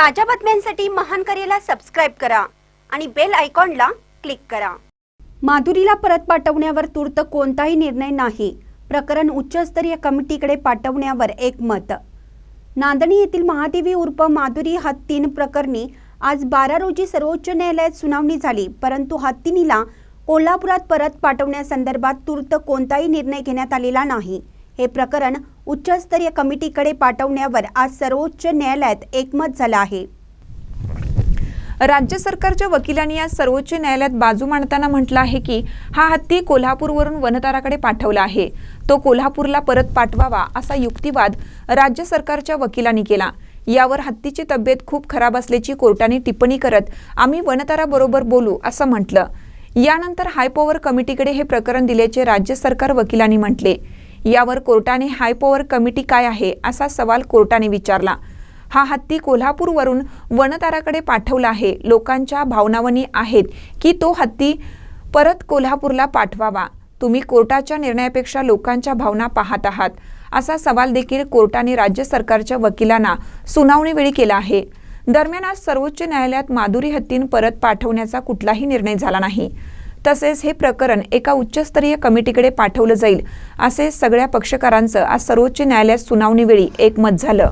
ताज्या बातम्यांसाठी महान करेला सबस्क्राईब करा आणि बेल आयकॉनला क्लिक करा. माधुरीला परत पाठवण्यावर तूर्त कोणताही निर्णय नाही. प्रकरण उच्चस्तरीय कमिटीकडे पाठवण्यावर एकमत. नांदणी येथील महादेवी उर्फ माधुरी हत्तीन प्रकरणी आज बारा रोजी सर्वोच्च न्यायालयात सुनावणी झाली परंतु हत्तीनीला कोल्हापुरात परत पाठवण्यासंदर्भात तूर्त कोणताही निर्णय घेण्यात आलेला नाही. हे प्रकरण उच्चस्तरीय कमिटीकडे पाठवण्यावर आज सर्वोच्च न्यायालयात एकमत झालं आहे. राज्य सरकारच्या वकिलांनी आज सर्वोच्च न्यायालयात बाजू मांडताना म्हटलं आहे की हा हत्ती कोल्हापूरवरून वनताराकडे पाठवला आहे. तो कोल्हापूरला परत पाठवावा असा युक्तिवाद राज्य सरकारच्या वकिलांनी केला. यावर हत्तीची तब्येत खूप खराब असल्याची कोर्टाने टिप्पणी करत आम्ही वनताराबरोबर बोलू असं म्हटलं. यानंतर हायपॉवर कमिटीकडे हे प्रकरण दिल्याचे राज्य सरकार वकिलांनी म्हटले. यावर कोर्टाने हायपॉवर कमिटी काय आहे असा सवाल कोर्टाने विचारला. हा हत्ती कोल्हापूरवरून वनताराकडे पाठवला आहे. लोकांच्या भावनावनी आहेत की तो हत्ती परत कोल्हापूरला पाठवावा. तुम्ही कोर्टाच्या निर्णयापेक्षा लोकांच्या भावना पाहत आहात. असा सवाल देखील कोर्टाने राज्य सरकारच्या वकिलांना सुनावणीवेळी केला आहे. दरम्यान आज सर्वोच्च न्यायालयात माधुरी हत्तीन परत पाठवण्याचा कुठलाही निर्णय झाला नाही. तसेच हे प्रकरण एका उच्चस्तरीय कमिटीकडे पाठवलं जाईल असे सगळ्या पक्षकारांचं आज सर्वोच्च न्यायालयात सुनावणीवेळी एकमत झालं.